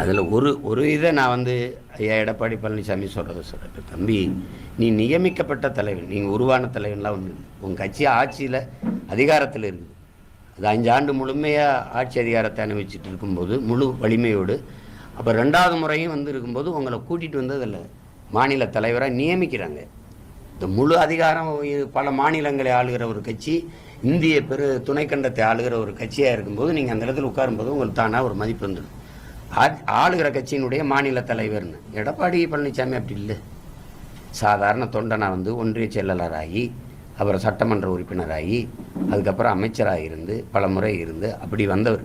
அதில் ஒரு ஒரு இதை நான் வந்து ஐயா எடப்பாடி பழனிசாமி சொல்கிறத சொல்கிறேன் தம்பி நீ நியமிக்கப்பட்ட தலைவன் நீங்கள் உருவான தலைவன்லாம் ஒன்று உங்கள் கட்சி ஆட்சியில் அதிகாரத்தில் இருக்குது. அது அஞ்சு ஆண்டு முழுமையாக ஆட்சி அதிகாரத்தை அனுபவிச்சுட்டு இருக்கும்போது முழு வலிமையோடு அப்போ ரெண்டாவது முறையும் வந்து இருக்கும்போது உங்களை கூட்டிகிட்டு வந்து அதில் மாநில தலைவராக நியமிக்கிறாங்க. இந்த முழு அதிகாரம் பல மாநிலங்களை ஆளுகிற ஒரு கட்சி இந்திய பெரு துணைக்கண்டத்தை ஆளுகிற ஒரு கட்சியாக இருக்கும்போது நீங்கள் அந்த இடத்துல உட்காரும்போது உங்களுக்கு தானாக ஒரு மதிப்பு வந்துடும். ஆ- ஆளுகிற கட்சியினுடைய மாநில தலைவர்னு. எடப்பாடி பழனிசாமி அப்படி இல்லை. சாதாரண தொண்டனா வந்து ஒன்றிய செயலாளராகி அப்புறம் சட்டமன்ற உறுப்பினராகி அதுக்கப்புறம் அமைச்சராக இருந்து பல முறை இருந்து அப்படி வந்தவர்.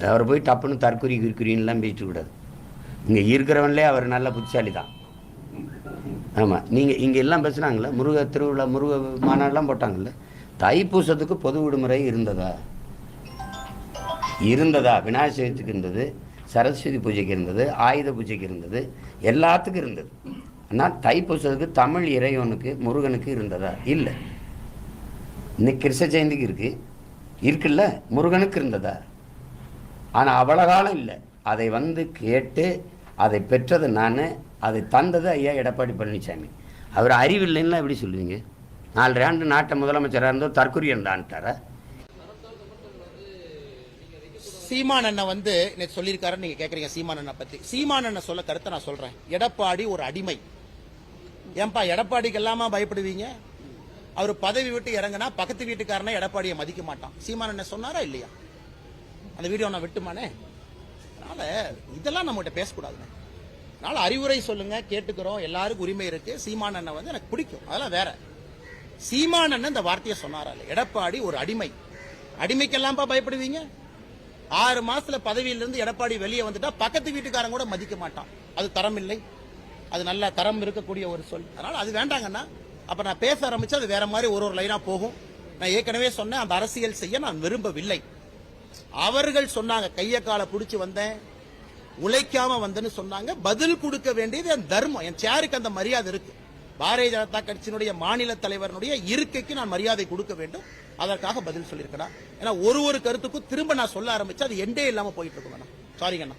அவர் போய் டப்புன்னு தற்குறி கிற்குறின்லாம் பேசிட்டு கூடாது இங்கே இருக்கிறவன்லே அவர் நல்ல புத்திசாலி தான் ஆமாம் நீங்கள் இங்கே எல்லாம் பேசுனாங்கல்ல முருக திருவிழா முருக மாநாடுலாம் போட்டாங்கல்ல தைப்பூசத்துக்கு பொது விடுமுறை இருந்ததா? இருந்ததா? விநாயகர் சதுர்த்திக்கு இருந்தது சரஸ்வதி பூஜைக்கு இருந்தது ஆயுத பூஜைக்கு இருந்தது எல்லாத்துக்கும் இருந்தது. ஆனால் தைப்பூசத்துக்கு தமிழ் இறைவனுக்கு முருகனுக்கு இருந்ததா? இல்லை. இன்னைக்கு கிருஷ்ண ஜெயந்திக்கு இருக்குது இருக்குல்ல? முருகனுக்கு இருந்ததா? ஆனால் அவ்வளோ காலம் இல்லை. அதை வந்து கேட்டு அதை பெற்றது நான் அது தந்தது ஐயா எடப்பாடி பழனிசாமி. அவர் அறிவில்லைன்னா எப்படி சொல்லுவீங்க? நாலு ஆண்டு நாட்டை முதலமைச்சராக இருந்தோ தற்குரியன் தான்ட்டாரா சீமான் அண்ணன் வந்து நேற்று சொல்லியிருக்காருன்னு நீங்க கேக்குறீங்க சீமான் அண்ணன் பத்தி. சீமான் அண்ணன் சொல்ல கருத்தை நான் சொல்றேன். எடப்பாடி ஒரு அடிமை. ஏன்பா எடப்பாடிக்கு எல்லாமா பயப்படுவீங்க? அவர் பதவி விட்டு இறங்குனா பக்கத்து வீட்டுக்காரனே எடப்பாடியை மதிக்க மாட்டான். சீமான் அண்ணன் சொன்னாரா இல்லையா? அந்த வீடியோ நான் விட்டுமானே? அதனால இதெல்லாம் நம்மகிட்ட பேசக்கூடாதுங்க அதனால அறிவுரை சொல்லுங்க கேட்டுக்கிறோம் எல்லாருக்கும் உரிமை இருக்கு. சீமான் அண்ணன் வந்து எனக்கு பிடிக்கும். அதெல்லாம் வேற. சீமான் அண்ணன் இந்த வார்த்தையை சொன்னாரா எடப்பாடி ஒரு அடிமை. அடிமைக்கெல்லாம்ப்பா பயப்படுவீங்க? ஆறு மாசத்துல பதவியிலிருந்து எடப்பாடி வெளியே வந்துட்டா பக்கத்து வீட்டுக்காரன் கூட மதிக்க மாட்டான். அது தரம் இல்லை அது நல்ல தரம் இருக்கக்கூடிய ஒரு சொல். அதனால அது வேண்டாங்கண்ணா. அப்ப நான் பேச ஆரம்பிச்சு அது வேற மாதிரி ஒரு ஒரு லைனா போகும். நான் ஏற்கனவே சொன்னேன் அந்த அரசியல் செய்ய நான் விரும்பவில்லை. அவர்கள் சொன்னாங்க கைய காலை பிடிச்சி வந்தேன். உழைக்காம வந்தேன்னு சொன்னாங்க. பதில் கொடுக்க வேண்டியது என் தர்மம். என் சேருக்கு அந்த மரியாதை இருக்கு. பாரதிய ஜனதா கட்சியினுடைய மாநில தலைவரனுடைய இருக்கைக்கு நான் மரியாதை கொடுக்க வேண்டும். அதற்காக பதில் சொல்லியிருக்கேன்? ஏன்னா ஒரு ஒரு கருத்துக்கும் திரும்ப நான் சொல்ல ஆரம்பிச்சு அது எண்டே இல்லாம போயிட்டு இருக்கும் சாரிங்கண்ணா